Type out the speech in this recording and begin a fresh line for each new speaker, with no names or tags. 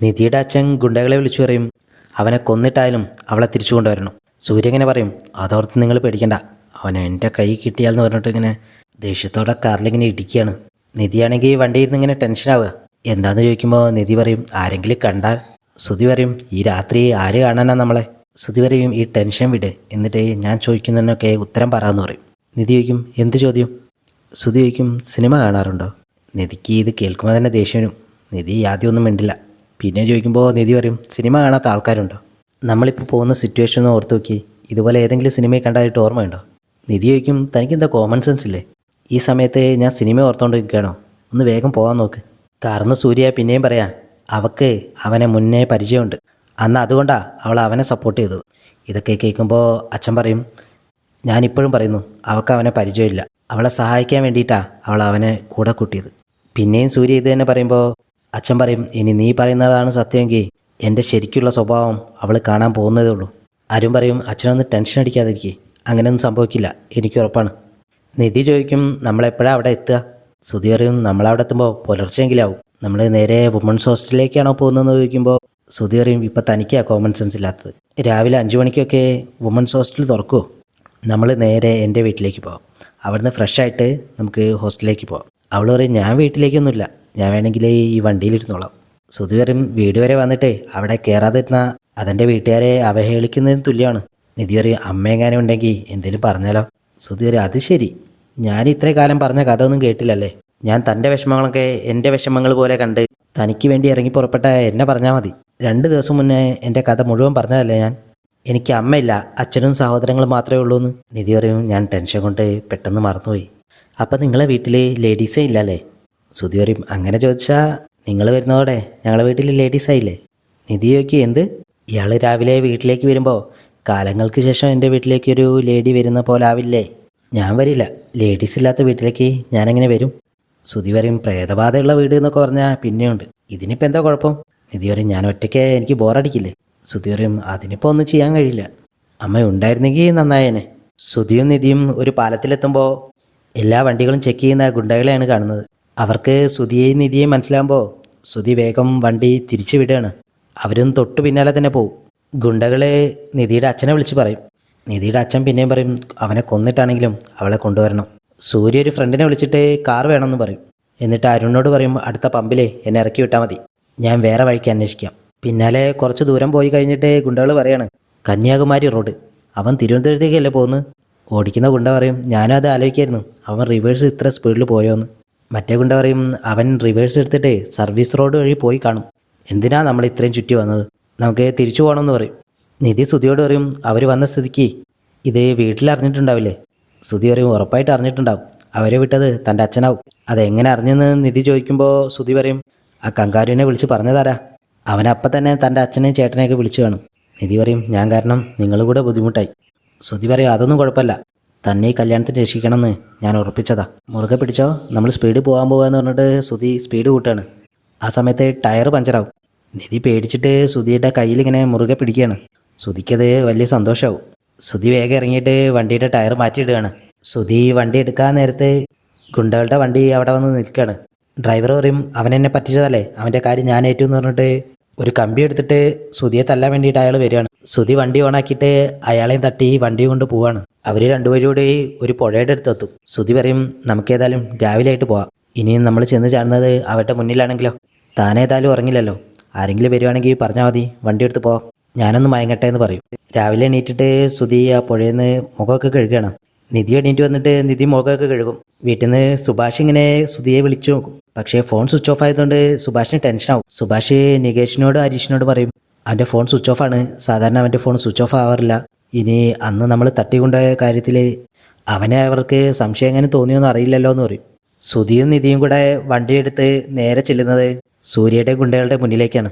നിധിയുടെ അച്ഛൻ ഗുണ്ടകളെ വിളിച്ചു പറയും അവനെ കൊന്നിട്ടായാലും അവളെ തിരിച്ചു കൊണ്ടുവരണം. സൂര്യ ഇങ്ങനെ പറയും അതോർത്ത് നിങ്ങൾ പേടിക്കണ്ട. അവൻ എന്റെ കൈ കിട്ടിയാലെന്ന് പറഞ്ഞിട്ട് ഇങ്ങനെ ദേഷ്യത്തോടെ കാറിലിങ്ങനെ ഇടിക്കുകയാണ്. നിധിയാണെങ്കിൽ വണ്ടിയിൽ നിന്ന് ഇങ്ങനെ ടെൻഷനാവുക എന്താണെന്ന് ചോദിക്കുമ്പോൾ നിധി പറയും ആരെങ്കിലും കണ്ടാൽ? ശ്രുതി പറയും ഈ രാത്രി ആര് കാണാനാ നമ്മളെ? ശ്രുതി പറയും ഈ ടെൻഷൻ വിട്. എന്നിട്ട് ഞാൻ ചോദിക്കുന്നതിനൊക്കെ ഉത്തരം പറയാമെന്ന് പറയും. നിധി ചോദിക്കും എന്ത് ചോദ്യം? ശ്രുതി ചോദിക്കും സിനിമ കാണാറുണ്ടോ? നിധിക്ക് ഇത് കേൾക്കുമ്പോൾ തന്നെ ദേഷ്യം വരും. നിധി ഒന്നും മിണ്ടില്ല. പിന്നെ ചോദിക്കുമ്പോൾ നിധി പറയും സിനിമ കാണാത്ത ആൾക്കാരുണ്ടോ? നമ്മളിപ്പോൾ പോകുന്ന സിറ്റുവേഷൻ ഒന്ന് ഓർത്ത് നോക്കി ഇതുപോലെ ഏതെങ്കിലും സിനിമയെ കണ്ടായിട്ട് ഓർമ്മയുണ്ടോ? നിധി ചോദിക്കും തനിക്ക് എന്താ കോമൺ സെൻസ് ഇല്ലേ? ഈ സമയത്ത് ഞാൻ സിനിമ ഓർത്തുകൊണ്ട് നിൽക്കുകയാണോ ഒന്ന് വേഗം പോകാൻ നോക്ക്. കാരണം സൂര്യ പിന്നെയും പറയാം അവക്ക് അവനെ മുന്നേ പരിചയമുണ്ട്. അന്ന് അതുകൊണ്ടാണ് അവൾ അവനെ സപ്പോർട്ട് ചെയ്തത്. ഇതൊക്കെ കേൾക്കുമ്പോൾ അച്ഛൻ പറയും ഞാനിപ്പോഴും പറയുന്നു അവൾക്ക് അവനെ പരിചയമില്ല. അവളെ സഹായിക്കാൻ വേണ്ടിയിട്ടാണ് അവൾ അവനെ കൂടെ കൂട്ടിയത്. പിന്നെയും സൂര്യ ഇത് തന്നെ പറയുമ്പോൾ അച്ഛൻ പറയും ഇനി നീ പറയുന്നതാണ് സത്യമെങ്കിൽ എന്റെ ശരിക്കുള്ള സ്വഭാവം അവൾ കാണാൻ പോകുന്നതേ ഉള്ളൂ. ആരും പറയും അച്ഛനൊന്ന് ടെൻഷൻ അടിക്കാതിരിക്കേ അങ്ങനെയൊന്നും സംഭവിക്കില്ല എനിക്ക് ഉറപ്പാണ്. നിധി ചോദിക്കും നമ്മളെപ്പോഴാണ് അവിടെ എത്തുക? സുധി പറയും നമ്മളവിടെ എത്തുമ്പോൾ പുലർച്ചെങ്കിലാവും നമ്മൾ നേരെ വുമൺസ് ഹോസ്റ്റലിലേക്കാണോ പോകുന്നതെന്ന് ചോദിക്കുമ്പോൾ സുധി പറയും ഇപ്പം തനിക്കാ കോമൺ സെൻസ് ഇല്ലാത്തത്. രാവിലെ അഞ്ച് മണിക്കൊക്കെ വുമൺസ് ഹോസ്റ്റൽ തുറക്കുമോ നമ്മൾ നേരെ എന്റെ വീട്ടിലേക്ക് പോകാം അവിടുന്ന് ഫ്രഷ് ആയിട്ട് നമുക്ക് ഹോസ്റ്റലിലേക്ക് പോകാം അവൾ പറയും ഞാൻ വീട്ടിലേക്കൊന്നുമില്ല. ഞാൻ വേണമെങ്കിൽ ഈ വണ്ടിയിലിരുന്നോളാം. സുധി വീട് വരെ വന്നിട്ട് അവിടെ കയറാതെ ഇരുന്ന അതെന്റെ വീട്ടുകാരെ അവഹേളിക്കുന്നതിന് തുല്യമാണ്. നിധി പറയും അമ്മയെങ്ങാനും ഉണ്ടെങ്കിൽ എന്തേലും പറഞ്ഞാലോ? സുധി അത് ശരി. ഞാൻ ഇത്രയും കാലം പറഞ്ഞ കഥ ഒന്നും കേട്ടില്ലല്ലേ? ഞാൻ തന്റെ വിഷമങ്ങളൊക്കെ എന്റെ വിഷമങ്ങൾ പോലെ കണ്ട് തനിക്ക് വേണ്ടി ഇറങ്ങി പുറപ്പെട്ട എന്നെ പറഞ്ഞാൽ മതി. രണ്ട് ദിവസം മുന്നേ എന്റെ കഥ മുഴുവൻ പറഞ്ഞതല്ലേ ഞാൻ? എനിക്ക് അമ്മയില്ല അച്ഛനും സഹോദരങ്ങളും മാത്രമേ ഉള്ളൂ എന്ന് നിധി പറയും ഞാൻ ടെൻഷൻ കൊണ്ട് പെട്ടെന്ന് മറന്നുപോയി. അപ്പം നിങ്ങളെ വീട്ടിൽ ലേഡീസേ ഇല്ലല്ലേ? സുധി പറയും അങ്ങനെ ചോദിച്ചാൽ നിങ്ങൾ വരുന്നതോടെ ഞങ്ങളെ വീട്ടിൽ ലേഡീസ് ആയില്ലേ? നിധി ചോദിക്കും എന്ത്? ഇയാൾ രാവിലെ വീട്ടിലേക്ക് വരുമ്പോൾ കാലങ്ങൾക്ക് ശേഷം എന്റെ വീട്ടിലേക്ക് ഒരു ലേഡി വരുന്ന പോലെ ആവില്ലേ? ഞാൻ വരില്ല. ലേഡീസ് ഇല്ലാത്ത വീട്ടിലേക്ക് ഞാനെങ്ങനെ വരും? സുധി പറയും പ്രേതബാധയുള്ള വീട് എന്നൊക്കെ പറഞ്ഞാൽ പിന്നെയുണ്ട്. ഇതിനിപ്പോൾ എന്താ കുഴപ്പം? നിധി പറയും ഞാൻ ഒറ്റയ്ക്ക് എനിക്ക് ബോറടിക്കില്ലേ? സുധി പറയും അതിനിപ്പോൾ ഒന്നും ചെയ്യാൻ കഴിയില്ല. അമ്മ ഉണ്ടായിരുന്നെങ്കിൽ നന്നായേനെ. സുധിയും നിധിയും ഒരു പാലത്തിലെത്തുമ്പോൾ എല്ലാ വണ്ടികളും ചെക്ക് ചെയ്യുന്ന ഗുണ്ടകളെയാണ് കാണുന്നത്. അവർക്ക് സുധിയെയും നിധിയെയും മനസ്സിലാകുമ്പോൾ സുധി വേഗം വണ്ടി തിരിച്ചു വിടുകയാണ്. അവരും തൊട്ടു പിന്നാലെ തന്നെ പോവും. ഗുണ്ടകളെ നിധിയുടെ അച്ഛനെ വിളിച്ച് പറയും. നിധിയുടെ അച്ഛൻ പിന്നെയും പറയും അവനെ കൊന്നിട്ടാണെങ്കിലും അവളെ കൊണ്ടുവരണം. സൂര്യ ഒരു ഫ്രണ്ടിനെ വിളിച്ചിട്ട് കാർ വേണമെന്ന് പറയും. എന്നിട്ട് അരുണിനോട് പറയും അടുത്ത പമ്പിലേ എന്നെ ഇറക്കി വിട്ടാൽ മതി. ഞാൻ വേറെ വഴിക്ക് അന്വേഷിക്കാം. പിന്നാലെ കുറച്ച് ദൂരം പോയി കഴിഞ്ഞിട്ട് ഗുണ്ടകൾ പറയാണ് കന്യാകുമാരി റോഡ്. അവൻ തിരുവനന്തപുരത്തേക്കല്ലേ പോകുന്നത് ഓടിക്കുന്ന ഗുണ്ട പറയും ഞാനും അത് ആലോചിക്കായിരുന്നു. അവൻ റിവേഴ്സ് ഇത്ര സ്പീഡിൽ പോയോന്ന്. മറ്റേ ഗുണ്ട പറയും അവൻ റിവേഴ്സ് എടുത്തിട്ട് സർവീസ് റോഡ് വഴി പോയി കാണും. എന്തിനാ നമ്മൾ ഇത്രയും ചുറ്റി വന്നത്? നമുക്ക് തിരിച്ചു പോകണമെന്ന് പറയും. നിധി സുധിയോട് പറയും അവർ വന്ന സ്ഥിതിക്ക് ഇത് വീട്ടിൽ അറിഞ്ഞിട്ടുണ്ടാവില്ലേ? സുധി പറയും ഉറപ്പായിട്ട് അറിഞ്ഞിട്ടുണ്ടാവും. അവരെ വിട്ടത് തന്റെ അച്ഛനാവും. അതെങ്ങനെ അറിഞ്ഞെന്ന് നിധി ചോദിക്കുമ്പോൾ സുധി പറയും ആ കങ്കാരുവിനെ വിളിച്ച് പറഞ്ഞതാരാ? അവനപ്പം തന്നെ തന്റെ അച്ഛനെയും ചേട്ടനെയൊക്കെ വിളിച്ചു കാണും. നിധി പറയും ഞാൻ കാരണം നിങ്ങൾ കൂടെ ബുദ്ധിമുട്ടായി. സുധി പറയും അതൊന്നും കുഴപ്പമില്ല. തന്നെ ഈ കല്യാണത്തിന് രക്ഷിക്കണമെന്ന് ഞാൻ ഉറപ്പിച്ചതാ. മുറുകെ പിടിച്ചോ നമ്മൾ സ്പീഡ് പോകാൻ പോകാന്ന് പറഞ്ഞിട്ട് സുധി സ്പീഡ് കൂട്ടാണ്. ആ സമയത്ത് ടയർ പഞ്ചറാവും. നിധി പേടിച്ചിട്ട് സുധിയുടെ കയ്യിൽ ഇങ്ങനെ മുറുകെ പിടിക്കുകയാണ്. സുധിക്കത് വലിയ സന്തോഷമാവും സുധി വേഗം ഇറങ്ങിയിട്ട് വണ്ടിയുടെ ടയർ മാറ്റിയിടുകയാണ്. സുധി വണ്ടി എടുക്കാൻ നേരത്തെ ഗുണ്ടകളുടെ വണ്ടി അവിടെ വന്ന് നിൽക്കുകയാണ്. ഡ്രൈവർ പറയും അവനെന്നെ പറ്റിച്ചതല്ലേ? അവന്റെ കാര്യം ഞാൻ ഏറ്റു എന്ന് പറഞ്ഞിട്ട് ഒരു കമ്പി എടുത്തിട്ട് സുധിയെ തല്ലാൻ വേണ്ടിയിട്ട് അയാൾ വരികയാണ്. സുധി വണ്ടി ഓണാക്കിയിട്ട് അയാളെയും തട്ടി വണ്ടി കൊണ്ട് പോവാണ്. അവർ രണ്ടുപേരൂടെ ഒരു പുഴയുടെ അടുത്തെത്തും. ശ്രുതി പറയും നമുക്കേതായാലും രാവിലെ ആയിട്ട് പോവാം. ഇനിയും നമ്മൾ ചെന്ന് ചാടുന്നത് അവരുടെ മുന്നിലാണെങ്കിലോ? താനേതായാലും ഉറങ്ങില്ലല്ലോ. ആരെങ്കിലും വരുവാണെങ്കിൽ പറഞ്ഞാൽ മതി. വണ്ടി എടുത്ത് പോവാം ഞാനൊന്ന് മയങ്ങട്ടെ എന്ന് പറയും. രാവിലെ എണീറ്റിട്ട് സുധി ആ പുഴയിൽ നിന്ന് മുഖമൊക്കെ കഴുകുകയാണ്. നിധി എണീറ്റ് വന്നിട്ട് നിധി മുഖമൊക്കെ കഴുകും. വീട്ടിൽ നിന്ന് സുഭാഷ് ഇങ്ങനെ സുധിയെ വിളിച്ചു നോക്കും. പക്ഷേ ഫോൺ സ്വിച്ച് ഓഫ് ആയതുകൊണ്ട് സുഭാഷിന് ടെൻഷനാവും സുഭാഷ് നികേഷിനോടും ഹരീഷിനോടും പറയും അവന്റെ ഫോൺ സ്വിച്ച് ഓഫ് ആണ്. സാധാരണ അവന്റെ ഫോൺ സ്വിച്ച് ഓഫ് ആവാറില്ല. ഇനി അന്ന് നമ്മൾ തട്ടിക്കൊണ്ടുപോയ കാര്യത്തിൽ അവനെ അവർക്ക് സംശയം എങ്ങനെ തോന്നിയോന്ന് അറിയില്ലല്ലോ എന്ന് പറയും. സുധിയും നിധിയും കൂടെ വണ്ടിയെടുത്ത് നേരെ ചെല്ലുന്നത് സൂര്യയുടെ ഗുണ്ടകളുടെ മുന്നിലേക്കാണ്.